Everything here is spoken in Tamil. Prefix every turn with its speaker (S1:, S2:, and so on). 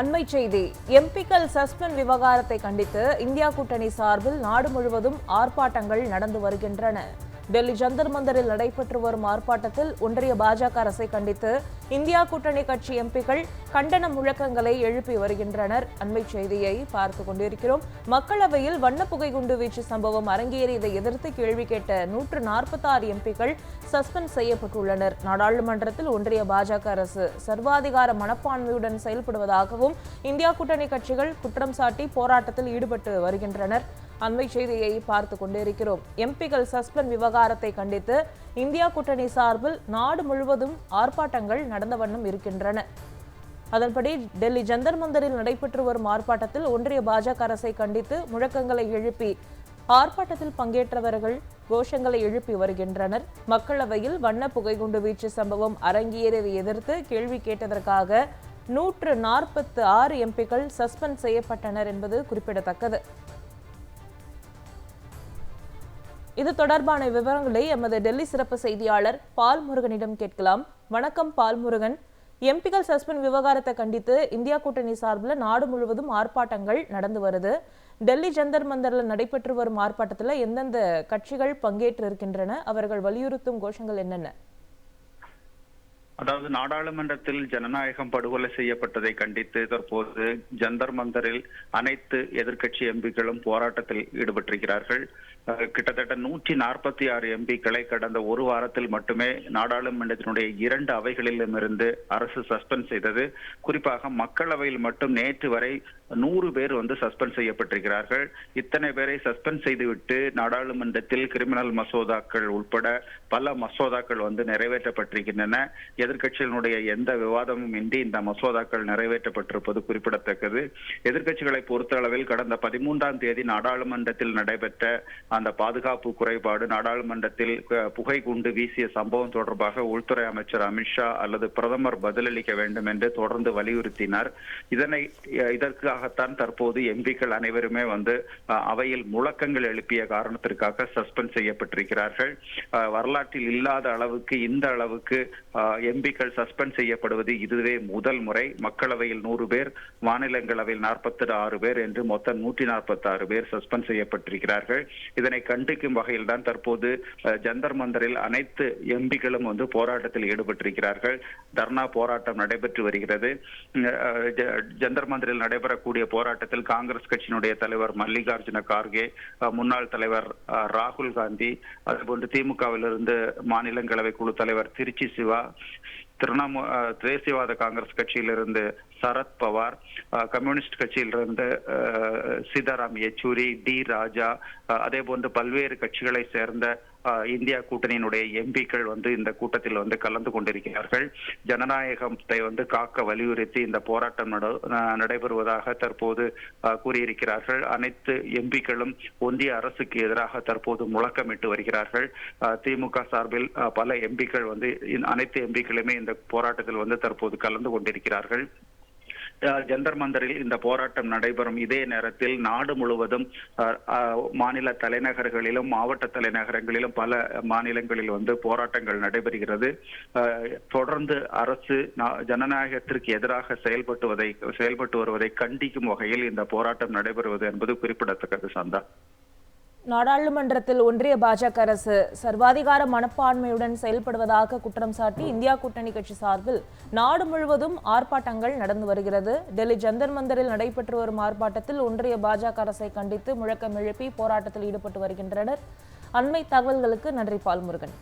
S1: அண்மை செய்தி. எம்பிக்கள் சஸ்பெண்ட் விவகாரத்தை கண்டித்து இந்தியா கூட்டணி சார்பில் நாடு முழுவதும் ஆர்ப்பாட்டங்கள் நடந்து வருகின்றன. டெல்லி ஜந்தர் மந்தரில் நடைபெற்று வரும் ஆர்ப்பாட்டத்தில் ஒன்றிய பாஜக அரசை கண்டித்து இந்தியா கூட்டணி கட்சி எம்பிக்கள் கண்டன முழக்கங்களை எழுப்பி வருகின்றனர். அண்மை செய்தியை பார்த்து கொண்டிருக்கிறோம். மக்களவையில் வண்ணப்புகை குண்டு வீச்சு சம்பவம் அரங்கேறியதை எதிர்த்து கேள்வி கேட்ட நூற்று நாற்பத்தாறு எம்பிக்கள் சஸ்பெண்ட் செய்யப்பட்டுள்ளனர். நாடாளுமன்றத்தில் ஒன்றிய பாஜக அரசு சர்வாதிகார மனப்பான்மையுடன் செயல்படுவதாகவும் இந்தியா கூட்டணி கட்சிகள் குற்றம் சாட்டி போராட்டத்தில் ஈடுபட்டு வருகின்றனர். அண்மை செய்தியை பார்த்து கொண்டிருக்கிறோம். எம்பிகள் சஸ்பெண்ட் விவகாரத்தை கண்டித்து இந்தியா கூட்டணி சார்பில் நாடு முழுவதும் ஆர்ப்பாட்டங்கள் நடந்த வண்ணம் இருக்கின்றன. அதன்படி டெல்லி ஜந்தர் மந்தரில் நடைபெற்று வரும் ஆர்ப்பாட்டத்தில் ஒன்றிய பாஜக அரசை கண்டித்து முழக்கங்களை எழுப்பி ஆர்ப்பாட்டத்தில் பங்கேற்றவர்கள் கோஷங்களை எழுப்பி வருகின்றனர். மக்களவையில் வண்ண புகைகுண்டு வீச்சு சம்பவம் அரங்கேறியதை எதிர்த்து கேள்வி கேட்டதற்காக நூற்று நாற்பத்து ஆறு எம்பிக்கள் சஸ்பெண்ட் செய்யப்பட்டனர் என்பது குறிப்பிடத்தக்கது. இது தொடர்பான விவரங்களை எமது டெல்லி சிறப்பு செய்தியாளர் பால் முருகனிடம் கேட்கலாம். வணக்கம் பால் முருகன். எம்பிகள் சஸ்பெண்ட் விவகாரத்தை கண்டித்து இந்தியா கூட்டணி சார்பில் நாடு முழுவதும் ஆர்ப்பாட்டங்கள் நடந்து வருது. டெல்லி ஜந்தர் மந்தர்ல நடைபெற்று வரும் ஆர்ப்பாட்டத்தில் எந்தெந்த கட்சிகள் பங்கேற்று இருக்கின்றன அவர்கள் வலியுறுத்தும் கோஷங்கள் என்னென்ன?
S2: அதாவது நாடாளுமன்றத்தில் ஜனநாயகம் படுகொலை செய்யப்பட்டதை கண்டித்து தற்போது ஜந்தர் மந்தரில் அனைத்து எதிர்க்கட்சி எம்பிக்களும் போராட்டத்தில் ஈடுபட்டிருக்கிறார்கள். கிட்டத்தட்ட நூற்றி நாற்பத்தி ஆறு எம்பிக்களை கடந்த ஒரு வாரத்தில் மட்டுமே நாடாளுமன்றத்தினுடைய இரண்டு அவைகளிலும் இருந்து அரசு சஸ்பெண்ட் செய்தது. குறிப்பாக மக்களவையில் மட்டும் நேற்று வரை நூறு பேர் வந்து சஸ்பெண்ட் செய்யப்பட்டிருக்கிறார்கள். இத்தனை பேரை சஸ்பெண்ட் செய்துவிட்டு நாடாளுமன்றத்தில் கிரிமினல் மசோதாக்கள் உட்பட பல மசோதாக்கள் வந்து நிறைவேற்றப்பட்டிருக்கின்றன. எதிர்க்கட்சிகளுடைய எந்த விவாதமும் இன்றி இந்த மசோதாக்கள் நிறைவேற்றப்பட்டிருப்பது குறிப்பிடத்தக்கது. எதிர்க்கட்சிகளை பொறுத்தளவில் கடந்த பதிமூன்றாம் தேதி நாடாளுமன்றத்தில் நடைபெற்ற அந்த பாதுகாப்பு குறைபாடு நாடாளுமன்றத்தில் புகை குண்டு வீசிய சம்பவம் தொடர்பாக உள்துறை அமைச்சர் அமித்ஷா அல்லது பிரதமர் பதிலளிக்க வேண்டும் என்று தொடர்ந்து வலியுறுத்தினார். இதனை இதற்காக இதற்காகத்தான் தற்போது எம்பிக்கள் அனைவருமே வந்து அவையில் முழக்கங்கள் எழுப்பிய காரணத்திற்காக சஸ்பெண்ட் செய்யப்பட்டிருக்கிறார்கள். வரலாற்றில் இல்லாத அளவுக்கு இந்த அளவுக்கு எம்பிக்கள் சஸ்பெண்ட் செய்யப்படுவது இதுவே முதல் முறை. மக்களவையில் நூறு பேர் மாநிலங்களவையில் நாற்பத்தி ஆறு பேர் என்று மொத்தம் நூற்றி நாற்பத்தி ஆறு பேர் சஸ்பெண்ட் செய்யப்பட்டிருக்கிறார்கள். இதனை கண்டிக்கும் வகையில் தான் தற்போது ஜந்தர் மந்தரில் அனைத்து எம்பிக்களும் வந்து போராட்டத்தில் ஈடுபட்டிருக்கிறார்கள். தர்ணா போராட்டம் நடைபெற்று வருகிறது. ஜந்தர் மந்தரில் நடைபெறக்கூடிய போராட்டத்தில் காங்கிரஸ் கட்சியினுடைய தலைவர் மல்லிகார்ஜுன கார்கே முன்னாள் தலைவர் ராகுல் காந்தி அதுபோன்று திமுகவிலிருந்து மாநிலங்களவை குழு தலைவர் திருச்சி சிவா திரிணாமு தேசியவாத காங்கிரஸ் கட்சியிலிருந்து சரத் பவார் கம்யூனிஸ்ட் கட்சியிலிருந்து சீதாராம் யெச்சூரி டி ராஜா அதே போன்று பல்வேறு கட்சிகளை சேர்ந்த இந்தியா கூட்டணியினுடைய எம்பிக்கள் வந்து இந்த கூட்டத்தில் வந்து கலந்து கொண்டிருக்கிறார்கள். ஜனநாயகத்தை வந்து காக்க வலியுறுத்தி இந்த போராட்டம் நடைபெறுவதாக தற்போது கூறியிருக்கிறார்கள். அனைத்து எம்பிக்களும் ஒன்றிய அரசுக்கு எதிராக தற்போது முழக்கமிட்டு வருகிறார்கள். திமுக சார்பில் பல எம்பிக்கள் வந்து அனைத்து எம்பிக்களுமே இந்த போராட்டத்தில் வந்து தற்போது கலந்து கொண்டிருக்கிறார்கள். ஜந்தர் மந்தரில் இந்த போராட்டம் நடைபெறும் இதே நேரத்தில் நாடு முழுவதும் மாநில தலைநகர்களிலும் மாவட்ட தலைநகரங்களிலும் பல மாநிலங்களில் வந்து போராட்டங்கள் நடைபெறுகிறது. தொடர்ந்து அரசு ஜனநாயகத்திற்கு எதிராக செயல்பட்டுவதை செயல்பட்டு வருவதை கண்டிக்கும் வகையில் இந்த போராட்டம் நடைபெறுவது என்பது குறிப்பிடத்தக்கது சந்தா.
S1: நாடாளுமன்றத்தில் ஒன்றிய பாஜக அரசு சர்வாதிகார மனப்பான்மையுடன் செயல்படுவதாக குற்றம் சாட்டி இந்தியா கூட்டணி கட்சி சார்பில் நாடு முழுவதும் ஆர்ப்பாட்டங்கள் நடந்து வருகிறது. டெல்லி ஜந்தர் மந்தரில் நடைபெற்று வரும் ஆர்ப்பாட்டத்தில் ஒன்றிய பாஜக அரசை கண்டித்து முழக்கம் எழுப்பி போராட்டத்தில் ஈடுபட்டு வருகின்றனர். அண்மை தகவல்களுக்கு நன்றி பால்முருகன்.